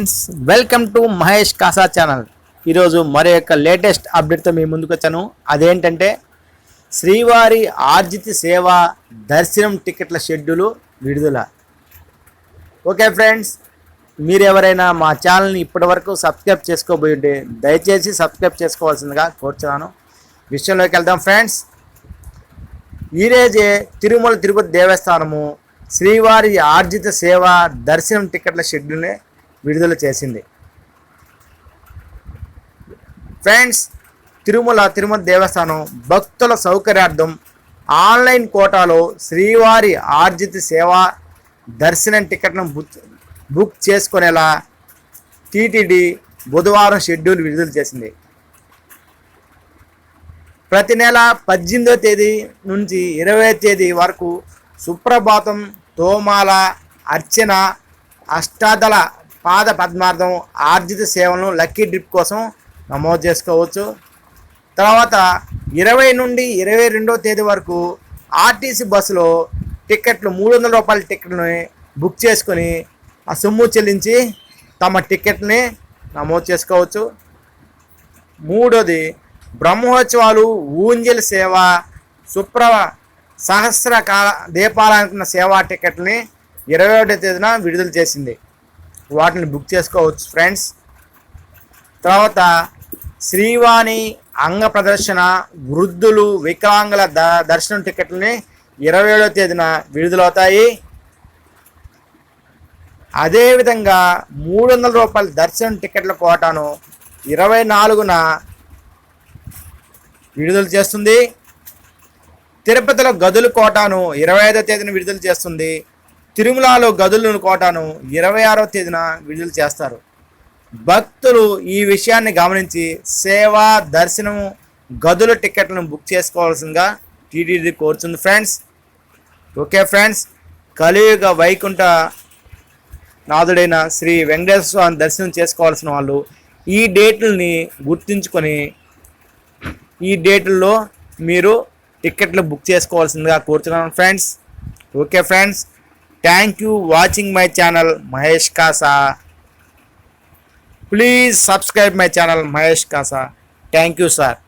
Friends welcome to Mahesh Kasa channel. ఈరోజు మరి యొక్క లేటెస్ట్ అప్డేట్తో మీ ముందుకు వచ్చాను. అదేంటంటే శ్రీవారి ఆర్జిత సేవ దర్శనం టికెట్ల షెడ్యూలు విడుదల. ఓకే ఫ్రెండ్స్ మీరు ఎవరైనా మా ఛానల్ని ఇప్పటివరకు సబ్స్క్రైబ్ చేసుకోబోయి ఉంటే దయచేసి సబ్స్క్రైబ్ చేసుకోవాల్సిందిగా కోరుచున్నాను. విషయంలోకి వెళ్దాం ఫ్రెండ్స్. ఈరోజే తిరుమల తిరుపతి దేవస్థానము శ్రీవారి ఆర్జిత సేవ దర్శనం టికెట్ల షెడ్యూల్ని విడుదల చేసింది. ఫ్రెండ్స్ తిరుమల తిరుమల దేవస్థానం భక్తుల సౌకర్యార్థం ఆన్లైన్ కోటాలో శ్రీవారి ఆర్జిత సేవా దర్శనం టికెట్ను బుక్ బుక్ చేసుకునేలా టీటీడీ బుధవారం షెడ్యూల్ విడుదల చేసింది. ప్రతి నెల పద్దెనిమిదో తేదీ నుంచి ఇరవై తేదీ వరకు సుప్రభాతం తోమాల అర్చన అష్టాదళ పాద పద్మార్థం ఆర్జిత సేవలను లక్కీ డ్రిప్ కోసం నమోదు చేసుకోవచ్చు. తర్వాత ఇరవై నుండి ఇరవై రెండో తేదీ వరకు ఆర్టీసీ బస్సులో టికెట్లు మూడు వందల రూపాయల టికెట్ని బుక్ చేసుకొని ఆ సొమ్ము చెల్లించి తమ టికెట్ని నమోదు చేసుకోవచ్చు. మూడోది బ్రహ్మోత్సవాలు ఊంజల్ సేవ సుప్ర సహస్ర కాల దీపాలనుకున్న సేవా టికెట్ని ఇరవై ఒకటో తేదీన విడుదల చేసింది. వాటిని బుక్ చేసుకోవచ్చు ఫ్రెండ్స్. తర్వాత శ్రీవాణి అంగ ప్రదర్శన వృద్ధులు వికలాంగుల ద దర్శనం టికెట్లని ఇరవై ఏడవ తేదీన విడుదలవుతాయి. అదేవిధంగా మూడు వందల రూపాయల దర్శనం టికెట్ల కోటాను ఇరవై నాలుగున విడుదల చేస్తుంది. తిరుపతిలో గదుల కోటాను ఇరవై ఐదో తేదీన విడుదల చేస్తుంది. తిరుమలలో గదులను కోటాను ఇరవై ఆరో తేదీన విడుదల చేస్తారు. భక్తులు ఈ విషయాన్ని గమనించి సేవా దర్శనం గదుల టికెట్లను బుక్ చేసుకోవాల్సిందిగా టీటీడీ కోరుతుంది ఫ్రెండ్స్. ఓకే ఫ్రెండ్స్ కలియుగ వైకుంఠ నాథుడైన శ్రీ వెంకటేశ్వర స్వామి దర్శనం చేసుకోవాల్సిన వాళ్ళు ఈ డేట్లని గుర్తుంచుకొని ఈ డేట్లలో మీరు టికెట్లు బుక్ చేసుకోవాల్సిందిగా కోరుతున్నాను friends. Okay friends thank you watching my channel Mahesh Kasa please subscribe my channel Mahesh Kasa thank you sir